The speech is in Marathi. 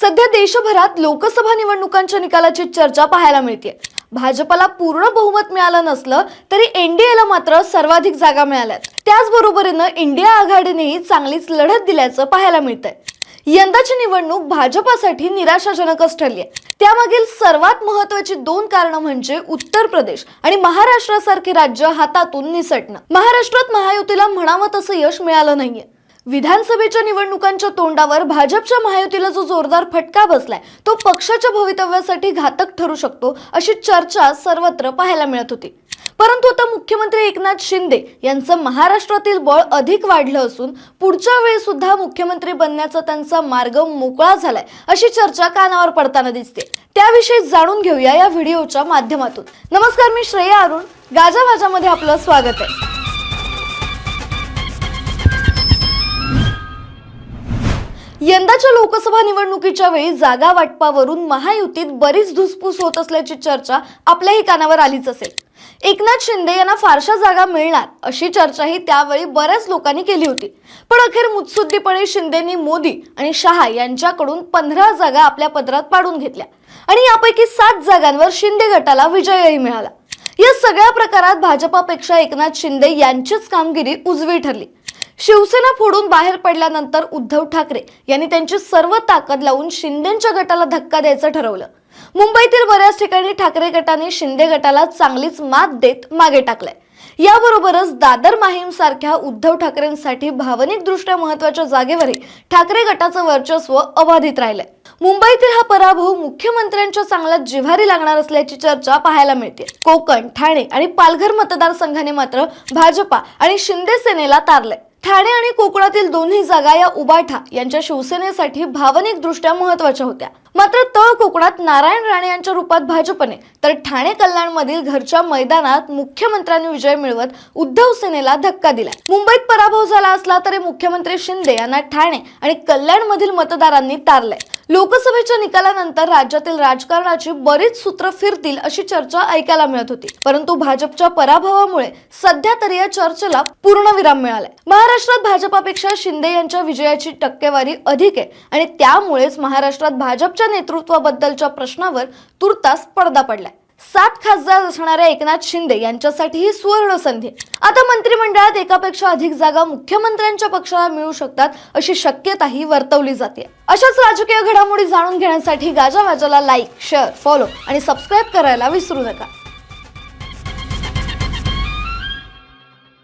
सध्या देशभरात लोकसभा निवडणुकांच्या निकालाची चर्चा पाहायला मिळते भाजपला पूर्ण बहुमत मिळालं नसलं तरी एनडीएला मात्र सर्वाधिक जागा मिळाल्यात. त्याचबरोबरीनं इंडिया आघाडीनेही चांगलीच लढत दिल्याचं पाहायला मिळतंय. यंदाची निवडणूक भाजपासाठी निराशाजनकच ठरली आहे त्यामागील सर्वात महत्वाची दोन कारणं म्हणजे उत्तर प्रदेश आणि महाराष्ट्रासारखे राज्य हातातून निसटणं. महाराष्ट्रात महायुतीला म्हणावं तसं यश मिळालं नाहीये. विधानसभेच्या निवडणुकांच्या तोंडावर भाजपच्या महायुतीला जो जोरदार फटका बसलाय तो पक्षाच्या भवितव्यासाठी घातक ठरू शकतो अशी चर्चा सर्वत्र पाहायला मिळत होती. परंतु आता मुख्यमंत्री एकनाथ शिंदे यांचं महाराष्ट्रातील बळ अधिक वाढलं असून पुढच्या वेळी सुद्धा मुख्यमंत्री बनण्याचा त्यांचा मार्ग मोकळा झालाय अशी चर्चा कानावर पडताना दिसते. त्याविषयी जाणून घेऊया या व्हिडिओच्या माध्यमातून. नमस्कार मी श्रेया अरुण. गाजा वाजामध्ये आपलं स्वागत आहे. यंदाच्या लोकसभा निवडणुकीच्या वेळी जागा वाटपावरून महायुतीत बरीच धुसफूस होत असल्याची चर्चा आपल्याही कानावर आलीच असेल. एकनाथ शिंदे यांना फारशा जागा मिळणार अशी चर्चाही त्यावेळी बऱ्याच लोकांनी केली होती. पण अखेर मुत्सुद्दीपणे शिंदेनी मोदी आणि शहा यांच्याकडून पंधरा जागा आपल्या पदरात पाडून घेतल्या. आणि यापैकी सात जागांवर शिंदे गटाला विजयही मिळाला. या सगळ्या प्रकारात भाजपापेक्षा एकनाथ शिंदे यांचीच कामगिरी उजवी ठरली. शिवसेना फोडून बाहेर पडल्यानंतर उद्धव ठाकरे यांनी त्यांची सर्व ताकद लावून शिंदेच्या गटाला धक्का द्यायचं ठरवलं. मुंबईतील बऱ्याच ठिकाणी ठाकरे गटाने शिंदे गटाला चांगलीच मात देत मागे टाकलंय. याबरोबरच दादर माहीम सारख्या उद्धव ठाकरेंसाठी भावनिकदृष्ट्या महत्त्वाच्या जागेवरही ठाकरे गटाचं वर्चस्व अबाधित राहिलंय. मुंबईतील हा पराभव मुख्यमंत्र्यांच्या चांगला जिव्हारी लागणार असल्याची चर्चा पाहायला मिळते. कोकण ठाणे आणि पालघर मतदारसंघाने मात्र भाजपा आणि शिंदे सेनेला तारलंय. ठाणे आणि कोकणातील दोन्ही जागा या उबाठा यांच्या शिवसेनेसाठी भावनिकदृष्ट्या महत्त्वाच्या होत्या. मात्र तळ कोकणात नारायण राणे यांच्या रूपात भाजपने तर ठाणे कल्याणमधील घरच्या मैदानात मुख्यमंत्र्यांनी विजय मिळवत उद्धव सेनेला धक्का दिला. मुंबईत पराभव झाला असला तरी मुख्यमंत्री शिंदे यांना ठाणे आणि कल्याणमधील मतदारांनी तारलंय. लोकसभेच्या निकालानंतर राज्यातील राजकारणाची बरीच सूत्र फिरतील अशी चर्चा ऐकायला मिळत होती. परंतु भाजपच्या पराभवामुळे सध्या तरी या चर्चेला पूर्णविराम मिळालाय. महाराष्ट्रात भाजपापेक्षा शिंदे यांच्या विजयाची टक्केवारी अधिक आहे आणि त्यामुळेच महाराष्ट्रात भाजपच्या नेतृत्वाबद्दलच्या प्रश्नावर तुर्तास पडदा पडलाय. सात खासदार असणाऱ्या एकनाथ शिंदे यांच्यासाठी ही सुवर्ण संधी. आता मंत्रिमंडळात एकापेक्षा अधिक जागा मुख्यमंत्र्यांच्या पक्षाला मिळू शकतात अशी शक्यताही वर्तवली जाते. अशाच राजकीय घडामोडी जाणून घेण्यासाठी गाजावाजाला लाईक शेअर फॉलो आणि सबस्क्राईब करायला विसरू नका.